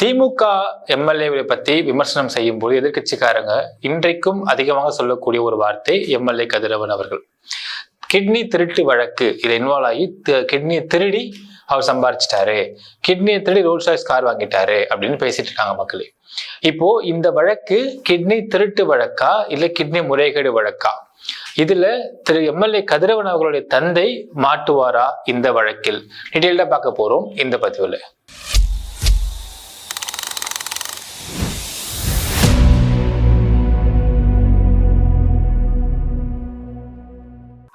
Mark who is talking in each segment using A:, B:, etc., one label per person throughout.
A: திமுக எம்எல்ஏவை பத்தி விமர்சனம் செய்யும் போது எதிர்க்கட்சிக்காரங்க இன்றைக்கும் அதிகமாக சொல்லக்கூடிய ஒரு வார்த்தை எம்எல்ஏ கதிரவன் அவர்கள். கிட்னி திருட்டு வழக்கு இதை இன்வால்வ் ஆகி கிட்னியை திருடி அவர் சம்பாரிச்சிட்டாரு. கிட்னியை திருடி ரோல்ஸ் ராய்ஸ் கார் வாங்கிட்டாரு அப்படின்னு பேசிட்டு இருக்காங்க மக்களே. இப்போ இந்த வழக்கு கிட்னி திருட்டு வழக்கா இல்ல கிட்னி முறைகேடு வழக்கா? இதுல திரு எம்எல்ஏ கதிரவன் அவர்களுடைய தந்தை மாட்டுவாரா இந்த வழக்கில்? டீட்டெயில்டா பார்க்க போறோம் இந்த பதிவுல.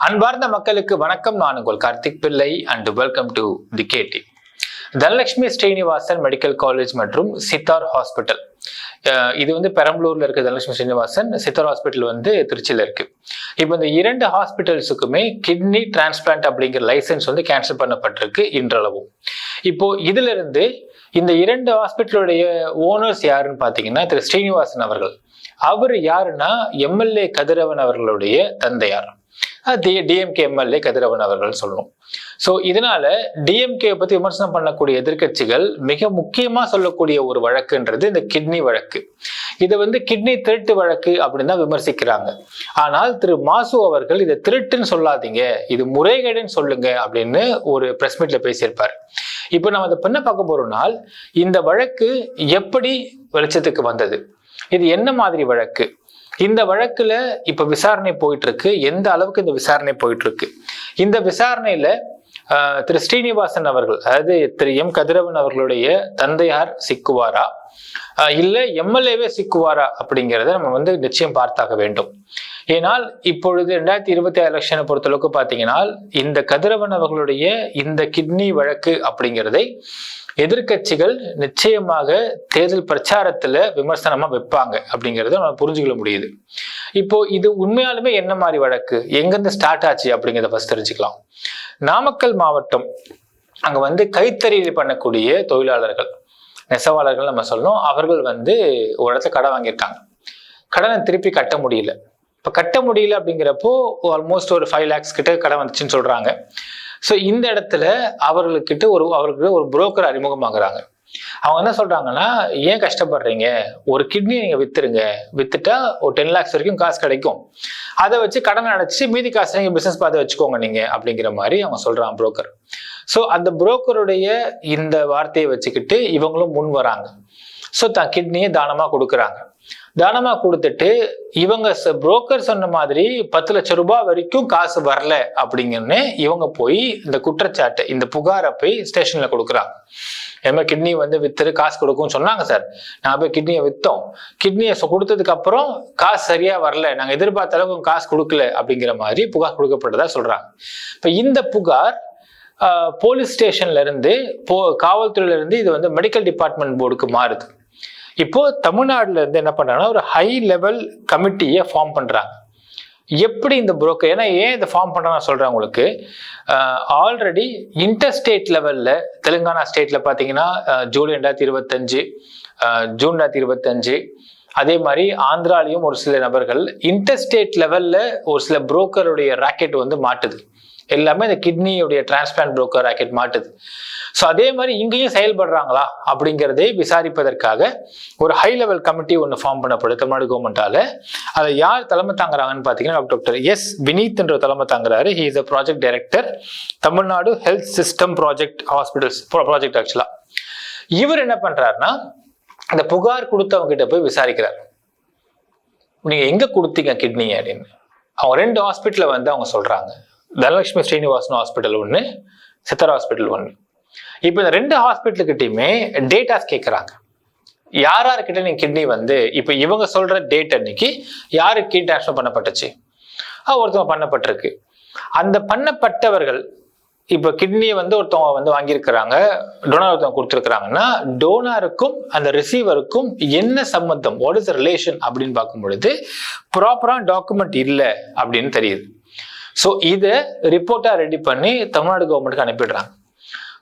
A: அன்பார்ந்த மக்களுக்கு வணக்கம். நான் உங்கள் Karthik Pillai and welcome to the KD Dhanalakshmi Srinivasan medical college மற்றும் சித்தார் ஹாஸ்பிட்டல் இது வந்து பெரம்பலூர்ல இருக்க தனலட்சுமி ஸ்ரீனிவாசன் சித்தார் ஹாஸ்பிட்டல் வந்து திருச்சியில இருக்கு. இப்போ இந்த இரண்டு ஹாஸ்பிட்டல்ஸுக்குமே கிட்னி டிரான்ஸ்பிளான்ட் அப்படிங்கிற லைசன்ஸ் வந்து கேன்சல் பண்ணப்பட்டிருக்கு இன்றளவும். இப்போ இதுல இருந்து இந்த இரண்டு ஹாஸ்பிட்டலுடைய ஓனர்ஸ் யாருன்னு பாத்தீங்கன்னா திரு ஸ்ரீனிவாசன் அவர்கள். அவர் யாருன்னா எம்எல்ஏ கதிரவன் அவர்களுடைய தந்தையார். டிஎம்கே எம்எல்ஏ கதிரவன் அவர்கள் சொல்லணும். ஸோ இதனால டிஎம்கே பத்தி விமர்சனம் பண்ணக்கூடிய எதிர்க்கட்சிகள் மிக முக்கியமா சொல்லக்கூடிய ஒரு வழக்குன்றது இந்த கிட்னி வழக்கு. இதை வந்து கிட்னி திருட்டு வழக்கு அப்படின்னு தான் விமர்சிக்கிறாங்க. ஆனால் திரு மாசு அவர்கள் இதை திருட்டுன்னு சொல்லாதீங்க இது முறைகேடுன்னு சொல்லுங்க அப்படின்னு ஒரு பிரஸ் மீட்ல பேசியிருப்பார். இப்போ நம்ம அதை பண்ண பார்க்க போறோம்னால் இந்த வழக்கு எப்படி வெளிச்சத்துக்கு வந்தது? இது என்ன மாதிரி வழக்கு? இந்த வழக்குல இப்ப விசாரணை போயிட்டு இருக்கு எந்த அளவுக்கு இந்த விசாரணை போயிட்டு இருக்கு இந்த விசாரணையில திரு ஸ்ரீனிவாசன் அவர்கள் அதாவது திரு எம் கதிரவன் அவர்களுடைய தந்தையார் சிக்குவாரா? இல்லை இல்ல எம்எல்ஏவே சிக்குவாரா அப்படிங்கிறத நம்ம வந்து நிச்சயம் பார்த்தாக வேண்டும். ஏனால் இப்பொழுது ரெண்டாயிரத்தி இருபத்தி ஆறு எலெக்ஷனை பொறுத்தளவுக்கு பார்த்தீங்கன்னா இந்த கதிரவன் அவர்களுடைய இந்த கிட்னி வழக்கு அப்படிங்கிறதை எதிர்க்கட்சிகள் நிச்சயமாக தேர்தல் பிரச்சாரத்துல விமர்சனமா வைப்பாங்க அப்படிங்கறத நம்ம புரிஞ்சுக்கொள்ள முடியுது. இப்போ இது உண்மையாலுமே என்ன மாதிரி வழக்கு? எங்கிருந்து ஸ்டார்ட் ஆச்சு அப்படிங்கிறத ஃபர்ஸ்ட் தெரிஞ்சுக்கலாம். நாமக்கல் மாவட்டம் அங்க வந்து கைத்தறியில் பண்ணக்கூடிய தொழிலாளர்கள் நெசவாளர்கள் நம்ம சொல்லணும் அவர்கள் வந்து ஒரு இடத்துல கடை வாங்கியிருக்காங்க. கடனை திருப்பி கட்ட முடியல. இப்போ கட்ட முடியல அப்படிங்கிறப்போ ஆல்மோஸ்ட் ஒரு ஃபைவ் லேக்ஸ் கிட்ட கடன் வந்துச்சுன்னு சொல்கிறாங்க ஸோ இந்த இடத்துல அவர்களுக்கிட்ட ஒரு அவர்களுக்கு ஒரு புரோக்கர் அறிமுகமாகறாங்க அவங்க என்ன சொல்றாங்கன்னா ஏன் கஷ்டப்படுறீங்க? ஒரு கிட்னி நீங்க வித்துருங்க. வித்துட்டா ஒரு டென் லேக்ஸ் வரைக்கும் காசு கிடைக்கும். அதை வச்சு கடன் அடைச்சு மீதி காசு நீங்க பிசினஸ் பார்த்து வச்சுக்கோங்க நீங்க அப்படிங்கிற மாதிரி அவங்க சொல்றாங்க புரோக்கர் ஸோ அந்த புரோக்கருடைய இந்த வார்த்தையை வச்சுக்கிட்டு இவங்களும் முன் வராங்க. ஸோ தான் கிட்னியை தானமா கொடுக்குறாங்க. தானமா கொடுத்துட்டு இவங்க புரோக்கர் சொன்ன மாதிரி பத்து லட்சம் ரூபாய் வரைக்கும் காசு வரல அப்படிங்கன்னு இவங்க போய் இந்த குற்றச்சாட்டை இந்த புகாரை போய் ஸ்டேஷன்ல கொடுக்குறாங்க. என்ன கிட்னி வந்து வித்துரு காசு கொடுக்கும்னு சொன்னாங்க சார் நான் போய் கிட்னியை வித்தோம். கிட்னியை கொடுத்ததுக்கு அப்புறம் காசு சரியா வரல. நாங்க எதிர்பார்த்த அளவுக்கு காசு கொடுக்கல அப்படிங்கிற மாதிரி புகார் கொடுக்கப்பட்டதா சொல்றாங்க. இப்ப இந்த புகார் போலீஸ் ஸ்டேஷன்ல இருந்து போ காவல்துறையில இருந்து இது வந்து மெடிக்கல் டிபார்ட்மெண்ட் போர்டுக்கு மாறுது. இப்போ தமிழ்நாடுல இருந்து என்ன பண்றாங்கன்னா ஒரு ஹை லெவல் கமிட்டியை ஃபார்ம் பண்றாங்க. எப்படி இந்த புரோக்கர் ஏன்னா ஏன் இதை ஃபார்ம் பண்றாங்க சொல்றேன் உங்களுக்கு. ஆல்ரெடி இன்டர்ஸ்டேட் லெவல்ல தெலுங்கானா ஸ்டேட்ல பாத்தீங்கன்னா ஜூலை ரெண்டாயிரத்தி இருபத்தஞ்சு ஜூன் ரெண்டாயிரத்தி இருபத்தஞ்சு அதே மாதிரி ஆந்திராலையும் ஒரு சில நபர்கள் இன்டர் ஸ்டேட் லெவல்ல ஒரு சில புரோக்கருடைய ராக்கெட் வந்து மாட்டுது. எல்லாமே இந்த கிட்னியுடைய டிரான்ஸ்பிளான்ட் புரோக்கர் ராக்கெட் மாட்டுது. ஸோ அதே மாதிரி இங்கேயும் செயல்படுறாங்களா? அப்படிங்கிறதை விசாரிப்பதற்காக ஒரு ஹை லெவல் கமிட்டி ஒன்று ஃபார்ம் பண்ணப்படுது தமிழ்நாடு கவர்மெண்டால அதை யார் தலைமை தாங்குறாங்கன்னு பார்த்தீங்கன்னா டாக்டர் எஸ் வினீத் என்ற தலைமை தாங்குறாரு. He is a project director Tamil Nadu health system project hospitals project ஆக்சுவலா இவர் என்ன பண்ணுறாருன்னா அந்த புகார் கொடுத்தவங்க கிட்ட போய் விசாரிக்கிறார். நீங்கள் எங்கே கொடுத்தீங்க கிட்னி அப்படின்னு. அவங்க ரெண்டு ஹாஸ்பிட்டலில் வந்து அவங்க சொல்கிறாங்க தனலட்சுமி ஸ்ரீனிவாசன் ஹாஸ்பிட்டல் ஒன்று சித்தர் ஹாஸ்பிட்டல் ஒன்று இப்போ இந்த ரெண்டு ஹாஸ்பிட்டலுக்கிட்டையுமே டேட்டாஸ் கேட்குறாங்க யார் யாருக்கிட்ட நீங்க கிட்னி வந்து இப்போ இவங்க சொல்கிற டேட் அன்னைக்கு யாருக்கு கிட்னி ட்ரான்ஸ்ஃபர் பண்ணப்பட்டுச்சு? ஒருத்தவங்க பண்ணப்பட்டிருக்கு. அந்த பண்ணப்பட்டவர்கள் இப்போ கிட்னியை வந்து ஒருத்தவங்க வந்து வாங்கியிருக்கிறாங்க டோனார் ஒருத்தவங்க கொடுத்துருக்குறாங்கன்னா டோனாருக்கும் அந்த ரிசீவருக்கும் என்ன சம்மந்தம் வாட் இஸ் ரிலேஷன் அப்படின்னு பார்க்கும் பொழுது ப்ராப்பரான டாக்குமெண்ட் இல்லை அப்படின்னு தெரியுது. ஸோ இதை ரிப்போர்ட்டாக ரெடி பண்ணி தமிழ்நாடு கவர்மெண்ட்டுக்கு அனுப்பிடுறாங்க.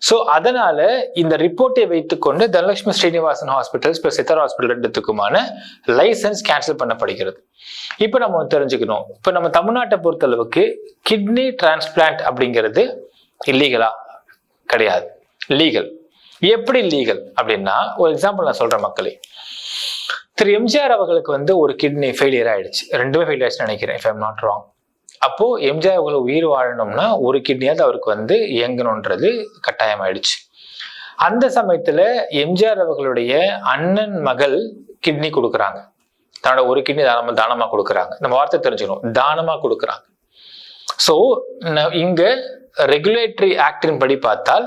A: ஸோ அதனால இந்த ரிப்போர்ட்டை வைத்துக்கொண்டு Dhanalakshmi Srinivasan hospitals plus Siddhar hospital ரெண்டுத்துக்குமான licence cancel பண்ணப்படுகிறது. இப்போ நம்ம தெரிஞ்சுக்கணும். இப்போ நம்ம தமிழ்நாட்டை பொறுத்தளவுக்கு கிட்னி டிரான்ஸ்பிளான்ட் அப்படிங்கிறது இல்லீகலா கிடையாது. லீகல் எப்படி லீகல் அப்படின்னா ஒரு எக்ஸாம்பிள் நான் சொல்கிறேன் மக்களே. திரு எம்ஜிஆர் அவர்களுக்கு வந்து ஒரு கிட்னி ஃபெயிலியர் ஆயிடுச்சு. ரெண்டுமே ஃபெயிலியர் ஆயிடுச்சுன்னு நினைக்கிறேன் இஃப் ஐம் நாட் ராங் அப்போ எம்ஜிஆர் அவங்களை உயிர் வாழணும்னா ஒரு கிட்னியாவது அவருக்கு வந்து இயங்கணுன்றது கட்டாயம் ஆயிடுச்சு அந்த சமயத்துல எம்ஜிஆர் அவர்களுடைய அண்ணன் மகள் கிட்னி கொடுக்குறாங்க. தன்னோட ஒரு கிட்னி தானமா தானமா கொடுக்குறாங்க. நம்ம வார்த்தை தெரிஞ்சுக்கணும். தானமா கொடுக்குறாங்க. ஸோ இங்க ரெகுலேட்டரி ஆக்டின் படி பார்த்தால்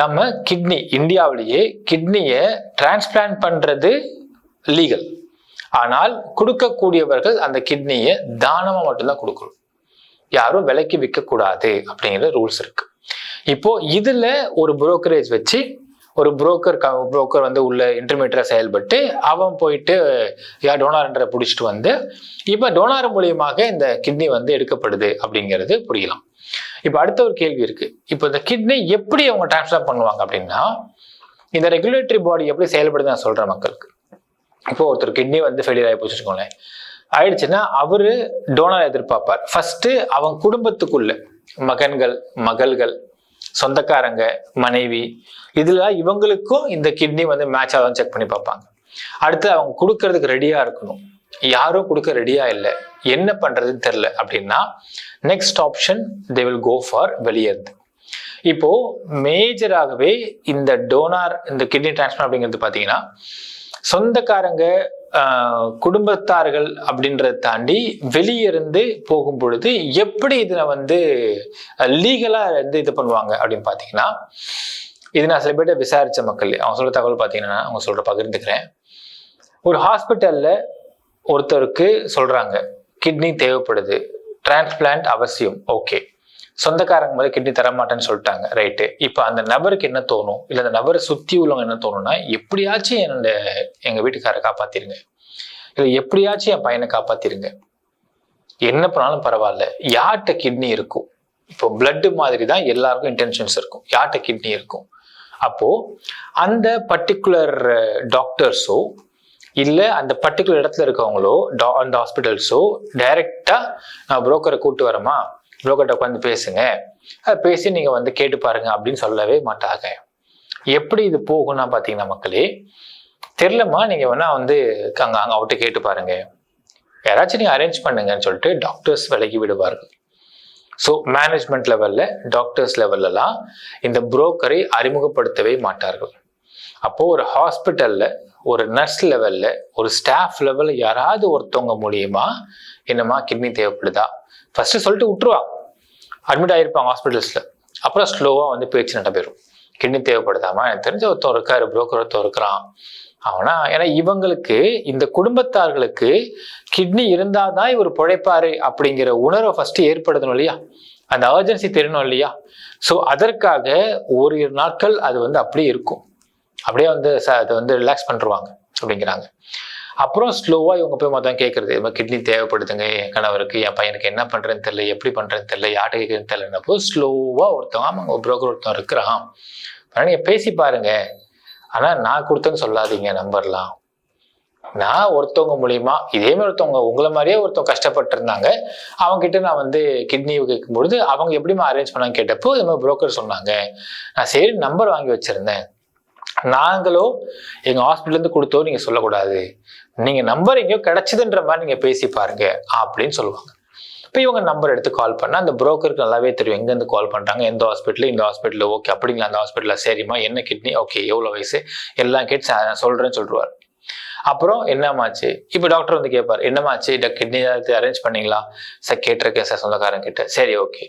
A: நம்ம கிட்னி இந்தியாவிலேயே கிட்னியை டிரான்ஸ்பிளான்ட் பண்றது லீகல் ஆனால் கொடுக்கக்கூடியவர்கள் அந்த கிட்னியை தானமா மட்டும்தான் கொடுக்கணும். யாரும் விலைக்கு விற்கக்கூடாது அப்படிங்கிற ரூல்ஸ் இருக்கு. இப்போ இதுல ஒரு புரோக்கரேஜ் வச்சு ஒரு புரோக்கர் புரோக்கர் வந்து உள்ள இன்டர்மீடியரா செயல்பட்டு அவன் போயிட்டு யார் டோனார்ன்ற பிடிச்சிட்டு வந்து இப்போ டோனார் மூலியமாக இந்த கிட்னி வந்து எடுக்கப்படுது அப்படிங்கிறது புரியலாம். இப்போ அடுத்த ஒரு கேள்வி இருக்கு. இப்போ இந்த கிட்னி எப்படி அவங்க டிரான்ஸ்ஃபர் பண்ணுவாங்க அப்படின்னா இந்த ரெகுலேட்டரி பாடி எப்படி செயல்படுது நான் சொல்றேன் மக்களுக்கு. இப்போ ஒருத்தர் கிட்னி வந்து ஃபெயிலியர் ஆகி போச்சு வச்சுக்கோங்களேன். ஆயிடுச்சுன்னா அவரு டோனர் எதிர்பார்ப்பார். ஃபர்ஸ்ட் அவன் குடும்பத்துக்குள்ள மகன்கள் மகள்கள் சொந்தக்காரங்க மனைவி இதுல இவங்களுக்கும் இந்த கிட்னி வந்து மேட்ச் ஆகும் செக் பண்ணி பார்ப்பாங்க. அடுத்து அவங்க கொடுக்கறதுக்கு ரெடியா இருக்கணும். யாரும் கொடுக்க ரெடியா இல்லை. என்ன பண்றதுன்னு தெரில அப்படின்னா next option they will go for வெளியேறது இப்போ மேஜராகவே இந்த டோனார் இந்த கிட்னி டிரான்ஸ்பிளான் அப்படிங்கிறது பார்த்தீங்கன்னா சொந்தக்காரங்க குடும்பத்தார்கள் அப்படின்றத தாண்டி வெளியிருந்து போகும் பொழுது எப்படி இதில் வந்து லீகலாக வந்து இது பண்ணுவாங்க அப்படின்னு பார்த்தீங்கன்னா இது நான் சில பேர்ட்ட விசாரித்த மக்கள். அவங்க சொல்கிற தகவல் பார்த்தீங்கன்னா அவங்க சொல்கிற பகிர்ந்துக்கிறேன். ஒரு ஹாஸ்பிட்டலில் ஒருத்தருக்கு சொல்கிறாங்க கிட்னி தேவைப்படுது. டிரான்ஸ்பிளான்ட் அவசியம். ஓகே சொந்தக்காரங்க முதல்ல கிட்னி தரமாட்டேன்னு சொல்லிட்டாங்க ரைட்டு இப்போ அந்த நபருக்கு என்ன தோணும்? இல்லை அந்த நபரை சுற்றி உள்ளவங்க என்ன தோணும்னா எப்படியாச்சும் என்னோட எங்கள் வீட்டுக்காரை காப்பாத்திருங்க. இல்லை எப்படியாச்சும் என் பையனை காப்பாத்திருங்க. என்ன பண்ணாலும் பரவாயில்ல. யார்கிட்ட கிட்னி இருக்கும்? இப்போ பிளட்டு மாதிரி தான் எல்லாருக்கும் இன்டென்ஷன்ஸ் இருக்கும். யார்கிட்ட கிட்னி இருக்கும்? அப்போ அந்த பர்டிகுலர் டாக்டர்ஸோ இல்லை அந்த பர்டிகுலர் இடத்துல இருக்கவங்களோ டா- அந்த ஹாஸ்பிட்டல்ஸோ டைரக்டா நான் புரோக்கரை கூப்பிட்டு வரமா புரோக்கர்கிட்ட உட்காந்து பேசுங்க. அதை பேசி நீங்கள் வந்து கேட்டு பாருங்க அப்படின்னு சொல்லவே மாட்டாங்க. எப்படி இது போகும்னா பார்த்தீங்கன்னா மக்களே தெரிலம்மா நீங்கள் வேணா வந்து அங்கே அங்கே அவர்கிட்ட கேட்டு பாருங்க. யாராச்சும் நீங்கள் அரேஞ்ச் பண்ணுங்கன்னு சொல்லிட்டு டாக்டர்ஸ் விலகி விடுவார்கள். ஸோ மேனேஜ்மெண்ட் லெவலில் டாக்டர்ஸ் லெவல்லலாம் இந்த புரோக்கரை அறிமுகப்படுத்தவே மாட்டார்கள். அப்போது ஒரு ஹாஸ்பிட்டலில் ஒரு நர்ஸ் லெவலில் ஒரு ஸ்டாஃப் லெவலில் யாராவது ஒருத்தவங்க மூலியமாக என்னம்மா கிட்னி தேவைப்படுதா? ஃபஸ்ட்டு சொல்லிட்டு விட்டுருவா. அட்மிட் ஆகியிருப்பாங்க ஹாஸ்பிட்டல்ஸில் அப்புறம் ஸ்லோவாக வந்து பேச்சு நடைபெறும். கிட்னி தேவைப்படுதாமா? எனக்கு தெரிஞ்ச ஒருத்தன் இருக்காரு புரோக்கர் ஒருத்தன் இருக்கிறான் அவனா ஏன்னா இவங்களுக்கு இந்த குடும்பத்தார்களுக்கு கிட்னி இருந்தால் தான் இவர் பிழைப்பாரு அப்படிங்கிற உணர்வை ஃபஸ்ட்டு ஏற்படுத்தணும் இல்லையா? அந்த அர்ஜென்சி தெரியணும் இல்லையா? ஸோ அதற்காக ஓரிரு நாட்கள் அது வந்து அப்படியே இருக்கும். அப்படியே வந்து அதை வந்து ரிலாக்ஸ் பண்ணிருவாங்க அப்படிங்கிறாங்க. அப்புறம் ஸ்லோவாக இவங்க போய் மொத்தம் கேட்கறது இது மாதிரி கிட்னி தேவைப்படுதுங்க. என் கணவருக்கு என் பையனுக்கு என்ன பண்ணுறேன்னு தெரியல எப்படி பண்ணுறேன்னு தெரியல யார்கிட்ட கேட்குறேன்னு தெரியலன்னப்போ ஸ்லோவாக ஒருத்தவங்க ஆமாங்க ஒரு புரோக்கர் ஒருத்தன் இருக்கிறான். ஆனால் பேசி பாருங்க. ஆனால் நான் கொடுத்தேன்னு சொல்லாதீங்க நம்பர்லாம். நான் ஒருத்தவங்க மூலியமா இதே மாதிரி ஒருத்தவங்க உங்களை மாதிரியே ஒருத்தவங்க கஷ்டப்பட்டு இருந்தாங்க அவங்க கிட்ட நான் வந்து கிட்னி கேட்கும்பொழுது அவங்க எப்படிமா அரேஞ்ச் பண்ணாங்க கேட்டப்போ இது மாதிரி புரோக்கர் சொன்னாங்க. நான் சரி நம்பர் வாங்கி வச்சிருந்தேன். நாங்களோ எங்க ஹாஸ்பிட்டல் கொடுத்தோ நீங்க சொல்லக்கூடாது. நீங்க நம்பர் எங்கேயோ கிடைச்சதுன்ற மாதிரி நீங்க பேசி பாருங்க அப்படின்னு சொல்லுவாங்க. இப்போ இவங்க நம்பர் எடுத்து கால் பண்ணால் அந்த புரோக்கருக்கு நல்லாவே தெரியும். எங்கேருந்து கால் பண்ணுறாங்க எந்த ஹாஸ்பிட்டல் இந்த ஹாஸ்பிட்டல் ஓகே அப்படிங்களா? அந்த ஹாஸ்பிட்டலில் சரிம்மா? என்ன கிட்னி ஓகே எவ்வளோ வயசு? எல்லாம் கேட்டு நான் சொல்கிறேன்னு சொல்லிடுவார். அப்புறம் என்னமாச்சு இப்போ டாக்டர் வந்து கேட்பார் என்னமாச்சு இந்த கிட்னி ஏதாவது அரேஞ்ச் பண்ணீங்களா? சார் கேட்டிருக்கேன் சார் சொந்தக்காரங்க கிட்ட சரி ஓகே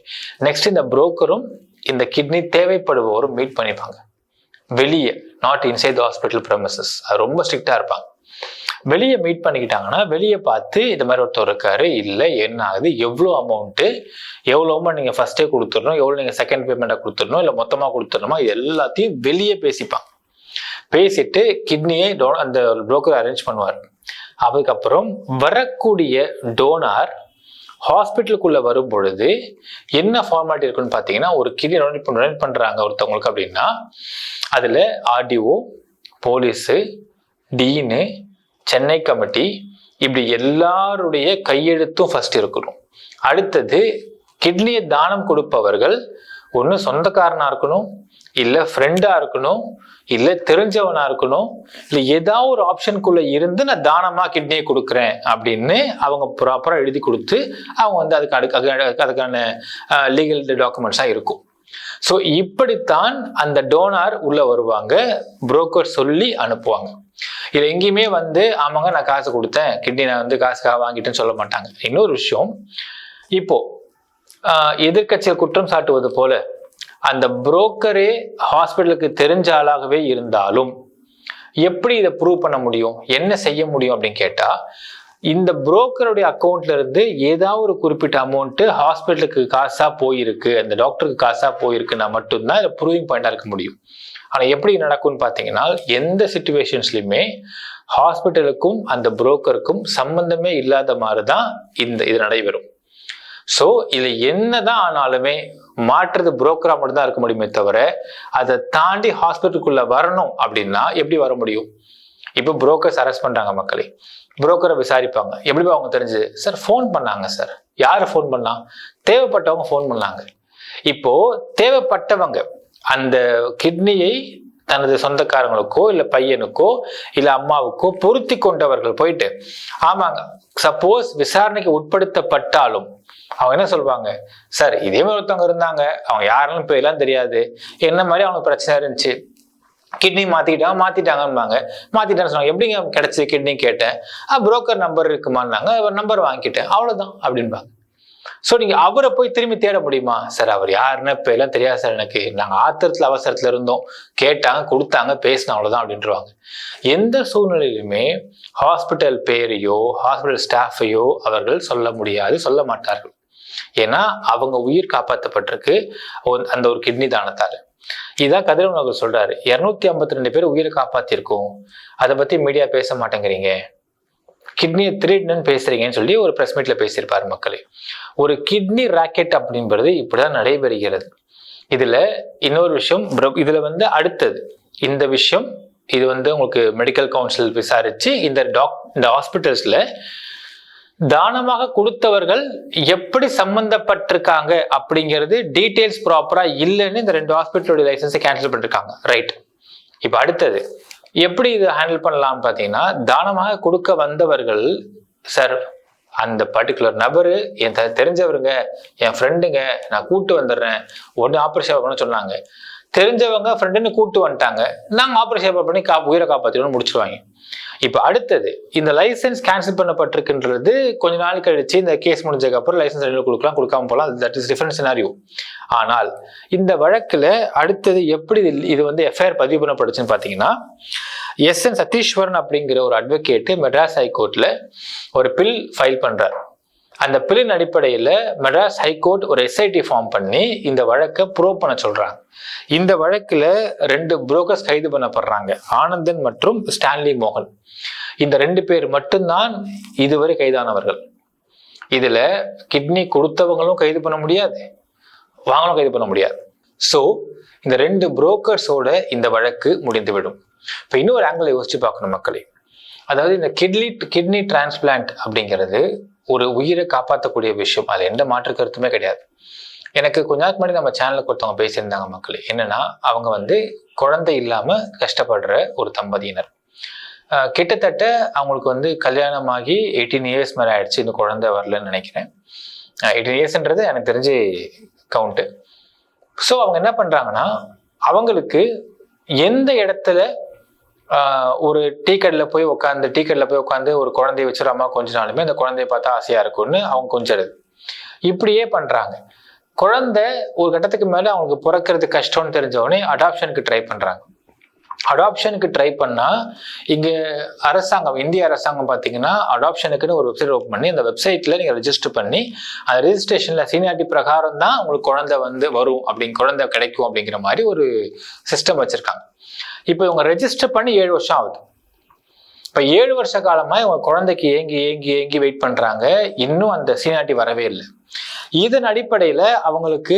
A: நெக்ஸ்ட் இந்த புரோக்கரும் இந்த கிட்னி தேவைப்படுபவரும் மீட் பண்ணிப்பாங்க. வெளியே. Not inside the hospital premises அது ரொம்ப ஸ்ட்ரிக்டாக இருப்பாங்க வெளியே மீட் பண்ணிக்கிட்டாங்கன்னா வெளியே பார்த்து இந்த மாதிரி ஒருத்தர் இருக்காரு இல்லை என்ன ஆகுது எவ்வளோ அமௌண்ட்டு எவ்வளோ அமௌண்ட் நீங்கள் ஃபஸ்ட்டே கொடுத்துடணும் எவ்வளோ நீங்கள் செகண்ட் பேமெண்ட்டாக கொடுத்துடணும் இல்லை மொத்தமாக கொடுத்துடணுமா இது எல்லாத்தையும் வெளியே பேசிப்பாங்க பேசிட்டு கிட்னியை டோ அந்த புரோக்கர் அரேஞ்ச் பண்ணுவார். அதுக்கப்புறம் வரக்கூடிய டோனார் ஹாஸ்பிட்டலுக்குள்ள வரும் பொழுது என்ன ஃபார்மாட் இருக்குன்னு பார்த்தீங்கன்னா ஒரு கிட்னி டொனேட் டொனேட் பண்ணுறாங்க ஒருத்தவங்களுக்கு அப்படின்னா அதில் RTO police dean Chennai committee இப்படி எல்லாருடைய கையெழுத்தும் ஃபர்ஸ்ட் இருக்கணும். அடுத்தது கிட்னியை தானம் கொடுப்பவர்கள் ஒன்று சொந்தக்காரனாக இருக்கணும் இல்லை ஃப்ரெண்டாக இருக்கணும் இல்லை தெரிஞ்சவனாக இருக்கணும் இல்லை ஏதாவது ஒரு ஆப்ஷனுக்குள்ளே இருந்து நான் தானமாக கிட்னியை கொடுக்குறேன் அப்படின்னு அவங்க ப்ராப்பராக எழுதி கொடுத்து அவங்க வந்து அதுக்கு அடுக்க அதுக்கு- அதுக்கான லீகல் டாக்குமெண்ட்ஸாக இருக்கும். ஸோ இப்படித்தான் அந்த டோனார் உள்ளே வருவாங்க புரோக்கர் சொல்லி அனுப்புவாங்க. இதில் எங்கேயுமே வந்து ஆமாங்க நான் காசு கொடுத்தேன் கிட்னி நான் வந்து காசுக்காக வாங்கிட்டேன்னு சொல்ல மாட்டாங்க. இன்னொரு விஷயம் இப்போது ஆஹ், எதிர்க்கட்சிகள் குற்றம் சாட்டுவது போல அந்த புரோக்கரே ஹாஸ்பிட்டலுக்கு தெரிஞ்ச ஆளாகவே இருந்தாலும் எப்படி இதை ப்ரூவ் பண்ண முடியும்? என்ன செய்ய முடியும் அப்படின்னு கேட்டால் இந்த புரோக்கருடைய அக்கௌண்ட்ல இருந்து ஏதாவது ஒரு குறிப்பிட்ட அமௌண்ட்டு ஹாஸ்பிட்டலுக்கு காசாக போயிருக்கு அந்த டாக்டருக்கு காசாக போயிருக்குன்னா மட்டும்தான் இதை ப்ரூவிங் பாயிண்டாக இருக்க முடியும். ஆனால் எப்படி நடக்கும்னு பார்த்தீங்கன்னா எந்த சுச்சுவேஷன்ஸ்லையுமே ஹாஸ்பிட்டலுக்கும் அந்த புரோக்கருக்கும் சம்பந்தமே இல்லாத மாதிரி தான் இந்த இது நடைபெறும். ஸோ இது என்னதான் ஆனாலுமே மாற்றுறது புரோக்கரா மட்டும் தான் இருக்க முடியுமே தவிர அதை தாண்டி ஹாஸ்பிட்டலுக்குள்ள வரணும் அப்படின்னா எப்படி வர முடியும்? இப்போ புரோக்கர்ஸ் அரெஸ்ட் பண்ணுறாங்க மக்களை. புரோக்கரை விசாரிப்பாங்க. எப்படி அவங்க தெரிஞ்சது சார் ஃபோன் பண்ணாங்க சார் யாரை ஃபோன் பண்ணலாம் தேவைப்பட்டவங்க ஃபோன் பண்ணாங்க. இப்போ தேவைப்பட்டவங்க அந்த கிட்னியை தனது சொந்தக்காரங்களுக்கோ இல்லை பையனுக்கோ இல்லை அம்மாவுக்கோ பொருத்தி கொண்டவர்கள் போயிட்டு ஆமாங்க சப்போஸ் விசாரணைக்கு உட்படுத்தப்பட்டாலும் அவங்க என்ன சொல்லுவாங்க? சார் இதே மாதிரி ஒருத்தவங்க இருந்தாங்க. அவங்க யாருன்னு எல்லாம் தெரியாது. என்ன மாதிரி அவங்களுக்கு பிரச்சனை இருந்துச்சு? கிட்னி மாத்திக்கிட்டாங்க மாத்திட்டாங்கம்பாங்க. மாத்திட்டான்னு சொன்னாங்க. எப்படிங்க கிடச்சி கிட்னி கேட்டேன். புரோக்கர் நம்பர் இருக்குமான்னாங்க. அவர் நம்பர் வாங்கிட்டேன் அவ்வளவுதான். அப்படின்பாங்க ஸோ நீங்க அவரை போய் திரும்பி தேட முடியுமா? சார் அவர் யாருன்னு இப்ப எல்லாம் தெரியாது சார் எனக்கு. நாங்கள் ஆத்திரத்தில் அவசரத்துல இருந்தோம். கேட்டாங்க கொடுத்தாங்க பேசினோம். அவ்வளோதான் அப்படின்றவாங்க. எந்த சூழ்நிலையிலுமே ஹாஸ்பிட்டல் பேரையோ ஹாஸ்பிட்டல் ஸ்டாஃபையோ அவர்கள் சொல்ல முடியாது சொல்ல மாட்டார்கள். ஏன்னா அவங்க உயிர் காப்பாற்றப்பட்டிருக்கு அந்த ஒரு கிட்னி தானத்தால். இதான் கதிரவன் அவர்கள் சொல்றாரு. இருநூத்தி ஐம்பத்தி ரெண்டு பேர் உயிரை காப்பாத்திருக்கோம். அதை பத்தி மீடியா பேச மாட்டேங்கிறீங்க. கிட்னியை திருடுன்னு பேசுறீங்கன்னு சொல்லி ஒரு பிரஸ் மீட்ல பேசியிருப்பார் மக்களே. ஒரு கிட்னி ராக்கெட் அப்படின்றது இப்படிதான் நடைபெறுகிறது. இதுல இன்னொரு விஷயம் இதுல வந்து அடுத்தது. இந்த விஷயம் இது வந்து உங்களுக்கு மெடிக்கல் கவுன்சில் விசாரிச்சு இந்த டாக் இந்த ஹாஸ்பிட்டல்ஸ்ல தானமாக கொடுத்தவர்கள் எப்படி சம்பந்தப்பட்டிருக்காங்க அப்படிங்கிறது டீட்டெயில்ஸ் ப்ராப்பரா இல்லைன்னு இந்த ரெண்டு ஹாஸ்பிட்டலோட லைசன்ஸை கேன்சல் பண்ணிருக்காங்க. ரைட் இப்போ அடுத்தது எப்படி இது ஹேண்டில் பண்ணலாம்னு பார்த்தீங்கன்னா தானமாக கொடுக்க வந்தவர்கள் சார் அந்த பர்டிகுலர் நபரு என் தெரிஞ்சவருங்க என் ஃப்ரெண்டுங்க நான் கூட்டு வந்துடுறேன் ஒன்று ஆப்ரேஷன் பண்ண சொன்னாங்க. தெரிஞ்சவங்க ஃப்ரெண்டுன்னு கூட்டு வந்துட்டாங்க. நாங்கள் ஆப்ரேஷன் பண்ணி கா உயிரை காப்பாற்றிடணும் முடிச்சிருவாங்க. இப்போ அடுத்தது இந்த லைசன்ஸ் கேன்சல் பண்ணப்பட்டிருக்குன்றது கொஞ்ச நாள் கழிச்சு இந்த கேஸ் முடிஞ்சதுக்கு அப்புறம் லைசன்ஸ் ரெனியூல் கொடுக்கலாம் கொடுக்காம போகலாம். தட் இஸ் டிஃபரன்ஸ் சினாரியோ ஆனால் இந்த வழக்கில் அடுத்தது எப்படி இது- வந்து எஃப்ஐஆர் பதிவு பண்ணப்படுச்சுன்னு பார்த்தீங்கன்னா எஸ் என் சதீஸ்வரன் அப்படிங்கிற ஒரு அட்வொகேட்டு மெட்ராஸ் ஹைகோர்ட்டில் ஒரு பில் ஃபைல் பண்ணுறார் அந்த பில்லின் அடிப்படையில் மெட்ராஸ் ஹைகோர்ட் ஒரு எஸ்ஐடி ஃபார்ம் பண்ணி இந்த வழக்கை ப்ரூவ் பண்ண சொல்கிறாங்க இந்த வழக்குல ரெண்டு புரோக்கர்ஸ் கைது பண்ணப்படுறாங்க. ஆனந்தன் மற்றும் ஸ்டான்லி மோகன். இந்த ரெண்டு பேர் மட்டும்தான் இதுவரை கைதானவர்கள். இதுல கிட்னி கொடுத்தவங்களும் கைது பண்ண முடியாது. வாங்கலும் கைது பண்ண முடியாது. ஸோ இந்த ரெண்டு புரோக்கர்ஸோட இந்த வழக்கு முடிந்துவிடும். இப்போ இன்னொரு ஆங்கிள் யோசிச்சு பார்க்கணும் மக்களே. அதாவது இந்த கிட்னி கிட்னி டிரான்ஸ்பிளான்ட் அப்படிங்கிறது ஒரு உயிரை காப்பாற்றக்கூடிய விஷயம். அது எந்த மாற்று கருத்துமே கிடையாது. எனக்கு கொஞ்ச நாளுக்கு முன்னாடி நம்ம சேனலுக்கு ஒருத்தவங்க பேசியிருந்தாங்க மக்கள். என்னன்னா அவங்க வந்து குழந்தை இல்லாமல் கஷ்டப்படுற ஒரு தம்பதியினர். கிட்டத்தட்ட அவங்களுக்கு வந்து கல்யாணமாகி எயிட்டீன் இயர்ஸ் மேலே ஆயிடுச்சு. இந்த குழந்தை வரலன்னு நினைக்கிறேன். எயிட்டீன் இயர்ஸ்ன்றது எனக்கு தெரிஞ்சு கவுண்ட்டு ஸோ அவங்க என்ன பண்ணுறாங்கன்னா அவங்களுக்கு எந்த இடத்துல ஒரு டீ கடையில் போய் உட்காந்து டீ கடையில் போய் உட்காந்து ஒரு குழந்தைய வச்சுருமா கொஞ்ச நாளுமே அந்த குழந்தைய பார்த்தா ஆசையா இருக்கும்னு அவங்க கொஞ்சிடுது இப்படியே பண்றாங்க. குழந்தை ஒரு கட்டத்துக்கு மேலே அவங்களுக்கு பிறக்கிறது கஷ்டம்னு தெரிஞ்ச உடனே அடாப்ஷனுக்கு ட்ரை பண்ணுறாங்க அடாப்ஷனுக்கு ட்ரை பண்ணால் இங்கே அரசாங்கம் இந்திய அரசாங்கம் பார்த்தீங்கன்னா அடாப்ஷனுக்குன்னு ஒரு வெப்சைட் ஓப்பன் பண்ணி அந்த வெப்சைட்டில் நீங்கள் ரெஜிஸ்டர் பண்ணி அந்த ரிஜிஸ்ட்ரேஷனில் சீனியாரிட்டி பிரகாரம் தான் உங்களுக்கு குழந்தை வந்து வரும் அப்படிங்க குழந்தை கிடைக்கும் அப்படிங்கிற மாதிரி ஒரு சிஸ்டம் வச்சுருக்காங்க. இப்போ இவங்க ரெஜிஸ்டர் பண்ணி ஏழு வருஷம் ஆகுது. இப்போ ஏழு வருஷ காலமா இவங்க குழந்தைக்கு ஏங்கி ஏங்கி ஏங்கி வெயிட் பண்றாங்க. இன்னும் அந்த சீனாட்டி வரவே இல்லை. இதன் அடிப்படையில அவங்களுக்கு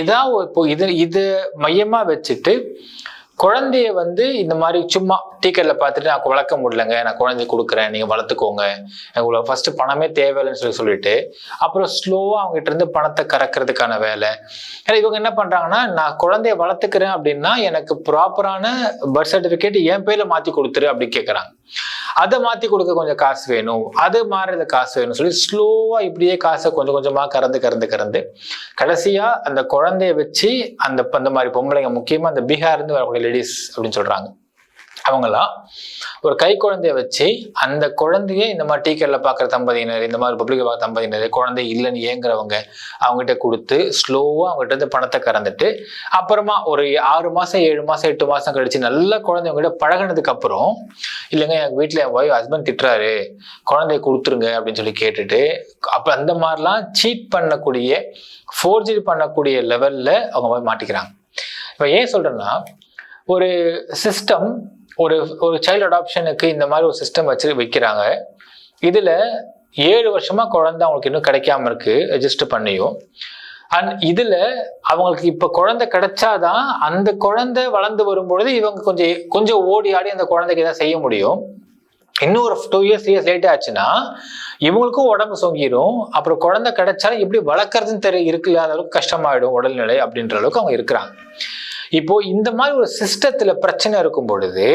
A: ஏதாவது இப்போ இது இது மையமா வச்சுட்டு குழந்தைய வந்து இந்த மாதிரி சும்மா டீக்கெட்ல பார்த்துட்டு நான் வளர்க்க முடியலங்க. நான் குழந்தைய கொடுக்குறேன். நீங்கள் வளர்த்துக்கோங்க. உங்களுக்கு ஃபர்ஸ்ட் பணமே தேவையில்லைன்னு சொல்லி சொல்லிட்டு அப்புறம் ஸ்லோவாக அவங்ககிட்ட இருந்து பணத்தை கறக்கிறதுக்கான வேலை. ஏன்னா இவங்க என்ன பண்ணுறாங்கன்னா நான் குழந்தைய வளர்த்துக்கிறேன் அப்படின்னா எனக்கு ப்ராப்பரான பர்த் சர்டிஃபிகேட் என் பேரில் மாற்றி கொடுத்துரு அப்படின்னு கேட்குறாங்க அதை மாத்தி கொடுக்க கொஞ்சம் காசு வேணும். அது மாறுறது காசு வேணும் சொல்லி ஸ்லோவா இப்படியே காசை கொஞ்சம் கொஞ்சமா கறந்து கறந்து கறந்து கடைசியா அந்த குழந்தைய வச்சு அந்த அந்த மாதிரி பொம்பளைங்க முக்கியமா அந்த பீகார்ல வரக்கூடிய லேடிஸ் அப்படின்னு சொல்றாங்க. அவங்கெல்லாம் ஒரு கை குழந்தைய வச்சு அந்த குழந்தைய இந்த மாதிரி டீக்கெட்ல பார்க்குற தம்பதியினர் இந்த மாதிரி பப்ளிக் பார்க்குற தம்பதியினர் குழந்தை இல்லைன்னு ஏங்குறவங்க அவங்ககிட்ட கொடுத்து ஸ்லோவாக அவங்ககிட்ட இருந்து பணத்தை கறந்துட்டு அப்புறமா ஒரு ஆறு மாசம் ஏழு மாசம் எட்டு மாசம் கழிச்சு நல்ல குழந்தை அவங்ககிட்ட பழகினதுக்கு அப்புறம் இல்லைங்க எங்கள் வீட்டில் என் ஒய்ஃப் ஹஸ்பண்ட் திட்டுறாரு குழந்தைய கொடுத்துருங்க அப்படின்னு சொல்லி கேட்டுட்டு அப்போ அந்த மாதிரிலாம் சீட் பண்ணக்கூடிய ஃபோர்ஜரி பண்ணக்கூடிய லெவல்ல அவங்க போய் மாட்டிக்கிறாங்க. இப்போ ஏன் சொல்றேன்னா ஒரு சிஸ்டம் ஒரு ஒரு சைல்டு அடாப்ஷனுக்கு இந்த மாதிரி ஒரு சிஸ்டம் வச்சு வைக்கிறாங்க. இதில் ஏழு வருஷமாக குழந்தை அவங்களுக்கு இன்னும் கிடைக்காம இருக்கு. ரெஜிஸ்டர் பண்ணியும். அண்ட் இதில் அவங்களுக்கு இப்போ குழந்தை கிடைச்சாதான் அந்த குழந்தை வளர்ந்து வரும்பொழுது இவங்க கொஞ்சம் கொஞ்சம் ஓடி ஆடி அந்த குழந்தைக்கு எதாவது செய்ய முடியும். இன்னும் ஒரு டூ இயர்ஸ் இயர்ஸ் லேட் ஆச்சுன்னா இவங்களுக்கும் உடம்பு சொங்கிடும் அப்புறம் குழந்தை கிடைச்சாலும் எப்படி வளர்க்குறதுன்னு தெரிய இருக்குல்ல? அளவுக்கு கஷ்டமாயிடும் உடல்நிலை அப்படின்ற அளவுக்கு அவங்க இருக்கிறாங்க. இப்போ இந்த மாதிரி ஒரு சிஸ்டத்துல பிரச்சனை இருக்கும் பொழுது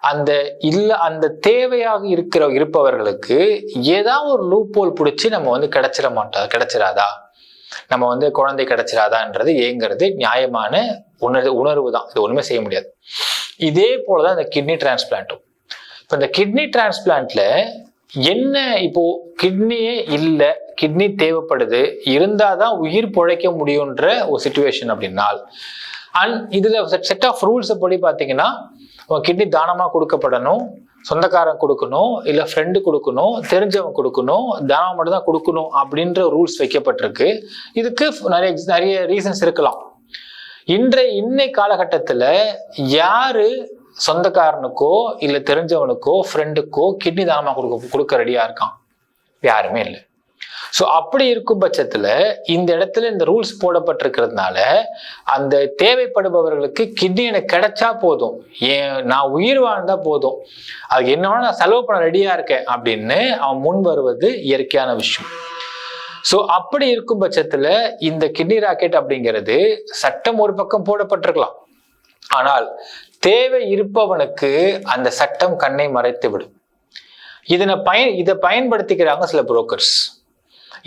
A: அந்த இல்ல அந்த தேவையாக இருக்கிற இருப்பவர்களுக்கு ஏதாவது ஒரு லூப்போல் பிடிச்சி நம்ம வந்து கிடைச்சிட மாட்டோம் கிடைச்சிடாதா நம்ம வந்து குழந்தை கிடைச்சிடாதான்றது ஏங்கிறது நியாயமான உணர்வு உணர்வு தான். இது ஒண்ணுமே செய்ய முடியாது. இதே போலதான் இந்த கிட்னி டிரான்ஸ்பிளான்ட்டும் இப்போ இந்த கிட்னி டிரான்ஸ்பிளான்ட்ல என்ன இப்போ கிட்னியே இல்லை கிட்னி தேவைப்படுது இருந்தாதான் உயிர் பிழைக்க முடியுன்ற ஒரு சுச்சுவேஷன் அப்படின்னால் அண்ட் இதில் செட் ஆஃப் ரூல்ஸை படி பார்த்தீங்கன்னா கிட்னி தானமாக கொடுக்கப்படணும் சொந்தக்காரன் கொடுக்கணும் இல்லை ஃப்ரெண்டு கொடுக்கணும் தெரிஞ்சவன் கொடுக்கணும் தானம் மட்டும் தான் கொடுக்கணும் அப்படின்ற ரூல்ஸ் வைக்கப்பட்டிருக்கு. இதுக்கு நிறைய நிறைய ரீசன்ஸ் இருக்கலாம். இன்றைய இன்னை காலகட்டத்தில் யாரு சொந்தக்காரனுக்கோ இல்லை தெரிஞ்சவனுக்கோ ஃப்ரெண்டுக்கோ கிட்னி தானமாக கொடுக்க கொடுக்க ரெடியாக இருக்கான்? யாருமே இல்லை. ஸோ அப்படி இருக்கும் பட்சத்தில் இந்த இடத்துல இந்த ரூல்ஸ் போடப்பட்டிருக்கிறதுனால அந்த தேவைப்படுபவர்களுக்கு கிட்னி எனக்கு கிடைச்சா போதும். ஏன் நான் உயிர் வாழ்ந்தா போதும். அது என்னோட நான் செலவு பண்ண ரெடியாக இருக்கேன் அப்படின்னு அவன் முன் வருவது இயற்கையான விஷயம். ஸோ அப்படி இருக்கும் பட்சத்தில் இந்த கிட்னி ராக்கெட் அப்படிங்கிறது சட்டம் ஒரு பக்கம் போடப்பட்டிருக்கலாம். ஆனால் தேவை இருப்பவனுக்கு அந்த சட்டம் கண்ணை மறைத்து விடும் இதனை பயன் இதை பயன்படுத்திக்கிறாங்க சில புரோக்கர்ஸ்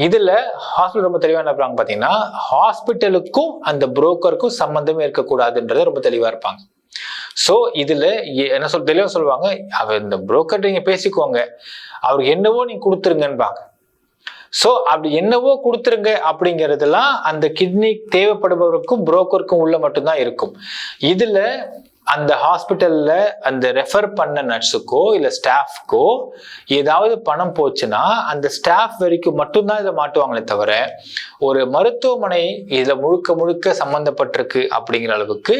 A: இதுல ஹாஸ்பிட்டல் ரொம்ப தெளிவாக என்ன பார்த்தீங்கன்னா ஹாஸ்பிட்டலுக்கும் அந்த புரோக்கருக்கும் சம்மந்தமே இருக்கக்கூடாதுன்றது ரொம்ப தெளிவாக இருப்பாங்க. ஸோ இதில் என்ன சொல் தெளிவாக சொல்லுவாங்க அவர் இந்த புரோக்கர் நீங்கள் பேசிக்கோங்க. அவருக்கு என்னவோ நீங்கள் கொடுத்துருங்கன்பாங்க ஸோ அப்படி என்னவோ கொடுத்துருங்க அப்படிங்கிறதுலாம் அந்த கிட்னி தேவைப்படுபவருக்கும் புரோக்கருக்கும் உள்ள மட்டும்தான் இருக்கும். இதில் அந்த ஹாஸ்பிட்டல்ல அந்த ரெஃபர் பண்ண நர்ஸுக்கோ இல்லை ஸ்டாஃப்க்கோ ஏதாவது பணம் போச்சுன்னா அந்த ஸ்டாஃப் வரைக்கும் மட்டும்தான் இதை மாட்டுவாங்களே தவிர ஒரு மருத்துவமனை இதில் முழுக்க முழுக்க சம்மந்தப்பட்டிருக்கு அப்படிங்கிற அளவுக்கு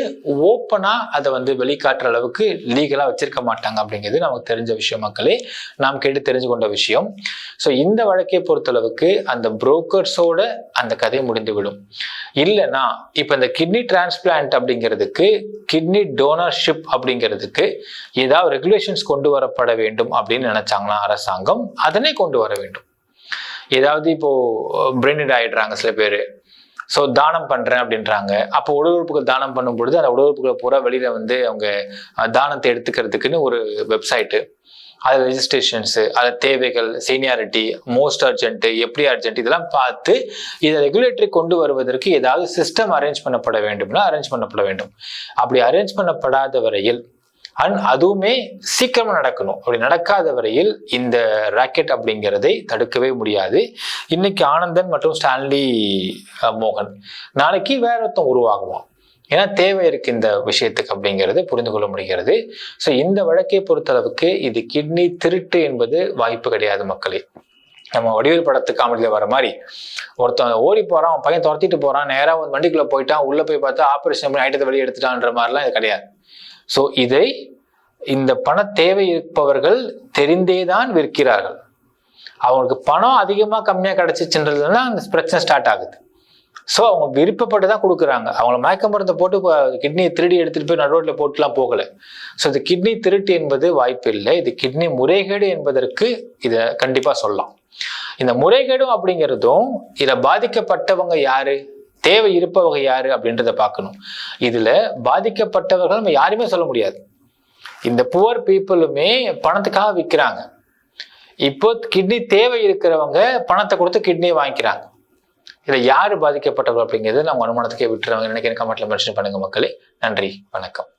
A: ஓப்பனாக அதை வந்து வெளிக்காட்டுற அளவுக்கு லீகலாக வச்சிருக்க மாட்டாங்க அப்படிங்கிறது நமக்கு தெரிஞ்ச விஷயம் மக்களே. நாம் கேட்டு தெரிஞ்சு கொண்ட விஷயம். ஸோ இந்த வழக்கை பொறுத்தளவுக்கு அந்த புரோக்கர்ஸோட அந்த கதை முடிந்துவிடும். இல்லைன்னா இப்போ இந்த கிட்னி டிரான்ஸ்பிளான்ட் அப்படிங்கிறதுக்கு கிட்னி டோன் ஓனர்ஷிப் அப்படிங்கிறதுக்கு ஏதாவது ரெகுலேஷன்ஸ் கொண்டு வரப்பட வேண்டும் அப்படின்னு நினைச்சாங்களா அரசாங்கம் அதனை கொண்டு வர வேண்டும். ஏதாவது இப்போ பிரெயினட் ஆயிடுறாங்க சில பேர். ஸோ தானம் பண்ணுறேன் அப்படின்றாங்க. அப்போ உடல் உறுப்புகள் தானம் பண்ணும் பொழுது அந்த உடல் உறுப்புகளை பூரா வெளியில வந்து அவங்க தானத்தை எடுத்துக்கிறதுக்குன்னு ஒரு வெப்சைட்டு அது ரெஜிஸ்ட்ரேஷன்ஸு அது தேவைகள் சீனியாரிட்டி மோஸ்ட் அர்ஜென்ட் எப்படி அர்ஜென்ட் இதெல்லாம் பார்த்து இதை ரெகுலேட்டரி கொண்டு வருவதற்கு ஏதாவது சிஸ்டம் அரேஞ்ச் பண்ணப்பட வேண்டும்னா அரேஞ்ச் பண்ணப்பட வேண்டும். அப்படி அரேஞ்ச் பண்ணப்படாத வரையில் அண்ட் அதுவுமே சீக்கிரமா நடக்கணும். அப்படி நடக்காத வரையில் இந்த ராக்கெட் அப்படிங்கிறதை தடுக்கவே முடியாது. இன்னைக்கு ஆனந்தன் மற்றும் ஸ்டான்லி மோகன். நாளைக்கு வேற ஒருத்தன் உருவாகுவான். ஏன்னா தேவை இருக்கு இந்த விஷயத்துக்கு அப்படிங்கிறது புரிந்து கொள்ள முடிகிறது. ஸோ இந்த வழக்கை பொறுத்தளவுக்கு இது கிட்னி திருட்டு என்பது வாய்ப்பு கிடையாது மக்களே. நம்ம வடிவேல் படத்து காமெடியில் வர மாதிரி ஒருத்தன் ஓடி போகிறான் அவன் பையன் துரத்திட்டு போகிறான் நேராக ஒரு வண்டிக்குள்ளே போயிட்டான் உள்ளே போய் பார்த்தா ஆப்ரேஷன் பண்ணி ஐட்டத்தை வெளியே எடுத்துட்டான்ற மாதிரிலாம் இது கிடையாது. ஸோ இதை இந்த பண தேவை இருப்பவர்கள் தெரிந்தேதான் விற்கிறார்கள். அவங்களுக்கு பணம் அதிகமாக கம்மியாக கிடைச்சிச்சுன்றதுனா அந்த பிரச்சனை ஸ்டார்ட் ஆகுது. ஸோ அவங்க விருப்பப்பட்டு தான் கொடுக்குறாங்க. அவங்கள மயக்க மருந்தை போட்டு கிட்னியை திருடி எடுத்துகிட்டு போய் நடுரோட்டில் போட்டுலாம் போகலை. ஸோ இது கிட்னி திருட்டு என்பது வாய்ப்பு இல்லை. இது கிட்னி முறைகேடு என்பதற்கு இதை கண்டிப்பாக சொல்லலாம். இந்த முறைகேடும் அப்படிங்கிறதும் இதில் பாதிக்கப்பட்டவங்க யாரு? தேவை இருப்பவங்க யாரு? அப்படின்றத பார்க்கணும். இதில் பாதிக்கப்பட்டவர்கள் நம்ம யாருமே சொல்ல முடியாது. இந்த புவர் பீப்புளுமே பணத்துக்காக விற்கிறாங்க இப்போ கிட்னி தேவை இருக்கிறவங்க பணத்தை கொடுத்து கிட்னியை வாங்கிக்கிறாங்க. இதில் யார் பாதிக்கப்பட்டவர் அப்படிங்கிறது நம்ம அனுமானத்துக்கே விட்டுருவாங்க நினைக்கிறேன். கமெண்ட்ல மென்ஷன் பண்ணுங்க மக்களே. நன்றி. வணக்கம்.